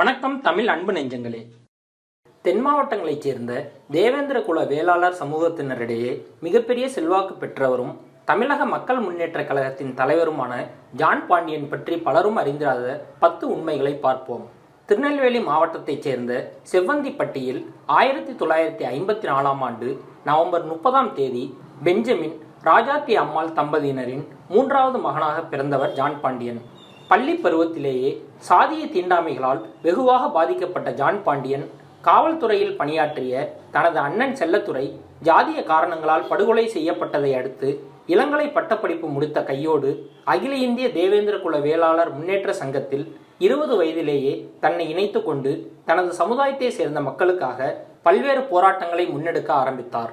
வணக்கம் தமிழ் அன்பு நெஞ்சங்களே. தென் மாவட்டங்களைச் சேர்ந்த தேவேந்திர குல வேளாளர் சமூகத்தினரிடையே மிகப்பெரிய செல்வாக்கு பெற்றவரும் தமிழக மக்கள் முன்னேற்ற கழகத்தின் தலைவருமான ஜான் பாண்டியன் பற்றி பலரும் அறிந்திராத பத்து உண்மைகளை பார்ப்போம். திருநெல்வேலி மாவட்டத்தைச் சேர்ந்த செவ்வந்திப்பட்டியில் ஆயிரத்தி தொள்ளாயிரத்தி ஐம்பத்தி நாலாம் ஆண்டு நவம்பர் முப்பதாம் தேதி பெஞ்சமின் ராஜாத்தி அம்மாள் தம்பதியினரின் மூன்றாவது மகனாக பிறந்தவர் ஜான் பாண்டியன். பள்ளி பருவத்திலேயே சாதிய தீண்டாமைகளால் வெகுவாக பாதிக்கப்பட்ட ஜான் பாண்டியன் காவல்துறையில் பணியாற்றிய தனது அண்ணன் செல்லத்துறை ஜாதிய காரணங்களால் படுகொலை செய்யப்பட்டதை அடுத்து இளங்கலை பட்டப்படிப்பு முடித்த கையோடு அகில இந்திய தேவேந்திர குல வேளாளர் முன்னேற்ற சங்கத்தில் இருபது வயதிலேயே தன்னை இணைத்து கொண்டு தனது சமுதாயத்தை சேர்ந்த மக்களுக்காக பல்வேறு போராட்டங்களை முன்னெடுக்க ஆரம்பித்தார்.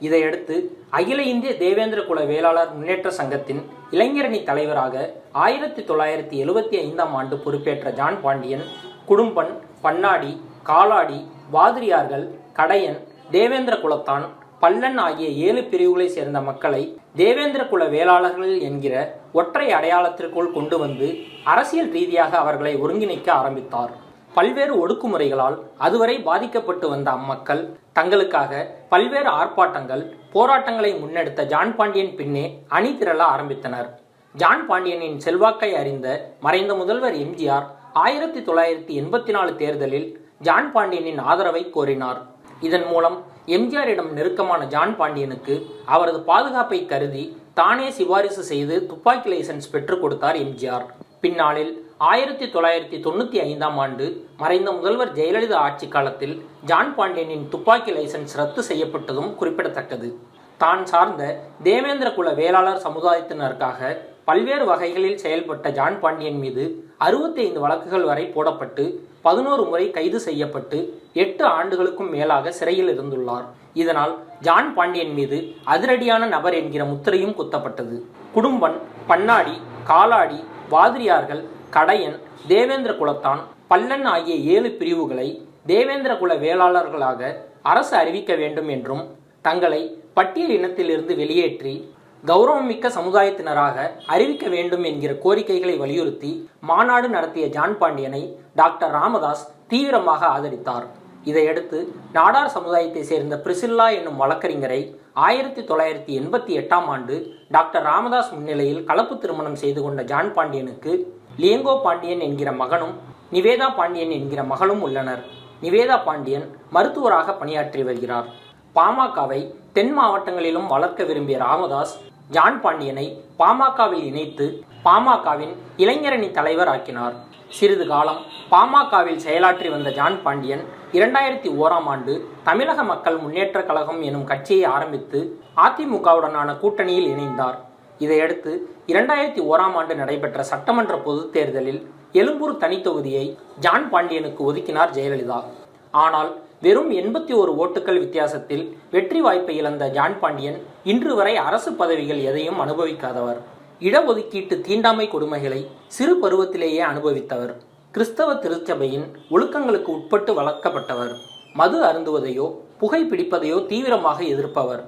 இதையடுத்து அகில இந்திய தேவேந்திர குல வேளாளர் முன்னேற்ற சங்கத்தின் இளைஞரணி தலைவராக ஆயிரத்தி தொள்ளாயிரத்தி எழுபத்தி ஐந்தாம் ஆண்டு பொறுப்பேற்ற ஜான் பாண்டியன் குடும்பன் பன்னாடி காலாடி வாதிரியார்கள் கடையன் தேவேந்திர குலத்தான் பல்லன் ஆகிய ஏழு பிரிவுகளை சேர்ந்த மக்களை தேவேந்திர குல வேளாளர்கள் என்கிற ஒற்றை அடையாளத்திற்குள் கொண்டு வந்து அரசியல் ரீதியாக அவர்களை ஒருங்கிணைக்க ஆரம்பித்தார். பல்வேறு ஒடுக்குமுறைகளால் அதுவரை பாதிக்கப்பட்டு வந்த அம்மக்கள் தங்களுக்காக பல்வேறு ஆர்ப்பாட்டங்கள் போராட்டங்களை முன்னெடுத்த ஜான் பாண்டியன் பின்னே அணி திரள ஆரம்பித்தனர். ஜான் பாண்டியனின் செல்வாக்கை அறிந்த மறைந்த முதல்வர் எம்ஜிஆர் ஆயிரத்தி தொள்ளாயிரத்தி எண்பத்தி நாலு தேர்தலில் ஜான் பாண்டியனின் ஆதரவை கோரினார். இதன் மூலம் எம்ஜிஆரிடம் நெருக்கமான ஜான் பாண்டியனுக்கு அவரது பாதுகாப்பை கருதி தானே சிபாரிசு செய்து துப்பாக்கி லைசன்ஸ் பெற்றுக் கொடுத்தார் எம்ஜிஆர். பின்னாளில் ஆயிரத்தி தொள்ளாயிரத்தி தொண்ணூற்றி ஐந்தாம் ஆண்டு மறைந்த முதல்வர் ஜெயலலிதா ஆட்சி காலத்தில் ஜான் பாண்டியனின் துப்பாக்கி லைசன்ஸ் ரத்து செய்யப்பட்டதும் குறிப்பிடத்தக்கது. தான் சார்ந்த தேவேந்திர குல வேளாளர் சமுதாயத்தினருக்காக பல்வேறு வகைகளில் செயல்பட்ட ஜான் பாண்டியன் மீது அறுபத்தி ஐந்து வழக்குகள் வரை போடப்பட்டு பதினோரு முறை கைது செய்யப்பட்டு எட்டு ஆண்டுகளுக்கும் மேலாக சிறையில் இருந்துள்ளார். இதனால் ஜான் பாண்டியன் மீது அதிரடியான நபர் என்கிற முத்திரையும் குத்தப்பட்டது. குடும்பன் பன்னாடி காலாடி வாதிரியார்கள் கடையன் தேவேந்திர குலத்தான் பல்லன் ஆகிய ஏழு பிரிவுகளை தேவேந்திர குல வேளாளர்களாக அரசு அறிவிக்க வேண்டும் என்றும் தங்களை பட்டியல் இனத்திலிருந்து வெளியேற்றி கௌரவமிக்க சமுதாயத்தினராக அறிவிக்க வேண்டும் என்கிற கோரிக்கைகளை வலியுறுத்தி மாநாடு நடத்திய ஜான் பாண்டியனை டாக்டர் ராமதாஸ் தீவிரமாக ஆதரித்தார். இதையடுத்து நாடார் சமுதாயத்தை சேர்ந்த பிரிசில்லா என்னும் வழக்கறிஞரை ஆயிரத்தி தொள்ளாயிரத்தி எண்பத்தி எட்டாம் ஆண்டு டாக்டர் ராமதாஸ் முன்னிலையில் கலப்பு திருமணம் செய்து கொண்ட ஜான் பாண்டியனுக்கு லியங்கோ பாண்டியன் என்கிற மகனும் நிவேதா பாண்டியன் என்கிற மகளும் உள்ளனர். நிவேதா பாண்டியன் மருத்துவராக பணியாற்றி வருகிறார். பாமகவை தென் மாவட்டங்களிலும் வளர்க்க விரும்பிய ராமதாஸ் ஜான் பாண்டியனை பாமகவில் இணைத்து பாமகவின் இளைஞரணி தலைவர் ஆக்கினார். சிறிது காலம் பாமகவில் செயலாற்றி வந்த ஜான் பாண்டியன் இரண்டாயிரத்தி ஓராம் ஆண்டு தமிழக மக்கள் முன்னேற்ற கழகம் எனும் கட்சியை ஆரம்பித்து அதிமுகவுடனான கூட்டணியில் இணைந்தார். இதையடுத்து இரண்டாயிரத்தி ஓராம் ஆண்டு நடைபெற்ற சட்டமன்ற பொதுத் தேர்தலில் எழும்பூர் தனித்தொகுதியை ஜான் பாண்டியனுக்கு ஒதுக்கினார் ஜெயலலிதா. ஆனால் வெறும் எண்பத்தி ஒரு ஓட்டுகள் வித்தியாசத்தில் வெற்றி வாய்ப்பை இழந்த ஜான் பாண்டியன் இன்று வரை அரசு பதவிகள் எதையும் அனுபவிக்காதவர். இடஒதுக்கீட்டு தீண்டாமை கொடுமைகளை சிறு பருவத்திலேயே அனுபவித்தவர். கிறிஸ்தவ திருச்சபையின் ஒழுக்கங்களுக்கு உட்பட்டு வளர்க்கப்பட்டவர். மது அருந்துவதையோ புகை பிடிப்பதையோ தீவிரமாக எதிர்ப்பவர்.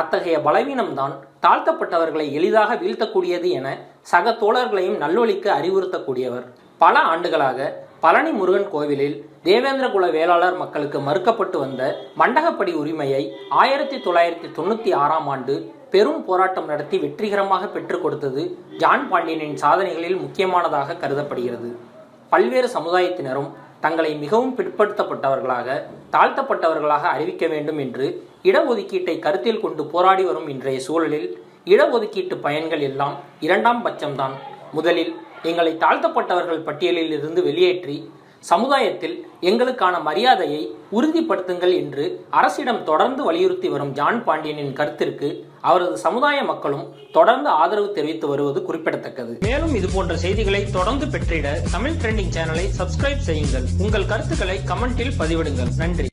அத்தகைய பலவீனம்தான் தாழ்த்தப்பட்டவர்களை எளிதாக வீழ்த்தக்கூடியது என சக தோழர்களையும் நல்வழிக்கு அறிவுறுத்தக்கூடியவர். பல ஆண்டுகளாக பழனி முருகன் கோவிலில் தேவேந்திரகுல வேளாளர் மக்களுக்கு மறுக்கப்பட்டு வந்த மண்டகப்படி உரிமையை ஆயிரத்தி தொள்ளாயிரத்தி தொண்ணூற்றி ஆறாம் ஆண்டு பெரும் போராட்டம் நடத்தி வெற்றிகரமாக பெற்றுக் கொடுத்தது ஜான் பாண்டியனின் சாதனைகளில் முக்கியமானதாக கருதப்படுகிறது. பல்வேறு சமுதாயத்தினரும் தங்களை மிகவும் பிற்படுத்தப்பட்டவர்களாக தாழ்த்தப்பட்டவர்களாக அறிவிக்க வேண்டும் என்று இடஒதுக்கீட்டை கருத்தில் கொண்டு போராடி வரும் இன்றைய சூழலில் இடஒதுக்கீட்டு பயன்கள் எல்லாம் இரண்டாம் பட்சம்தான். முதலில் எங்களை தாழ்த்தப்பட்டவர்கள் பட்டியலில் இருந்து வெளியேற்றி சமுதாயத்தில் எங்களுக்கான மரியாதையை உறுதிப்படுத்துங்கள் என்று அரசிடம் தொடர்ந்து வலியுறுத்தி வரும் ஜான் பாண்டியனின் கருத்திற்கு அவரது சமுதாய மக்களும் தொடர்ந்து ஆதரவு தெரிவித்து வருவது குறிப்பிடத்தக்கது. மேலும் இது போன்ற செய்திகளை தொடர்ந்து பெற்றிட தமிழ் ட்ரெண்டிங் சேனலை சப்ஸ்கிரைப் செய்யுங்கள். உங்கள் கருத்துக்களை கமெண்டில் பதிவிடுங்கள். நன்றி.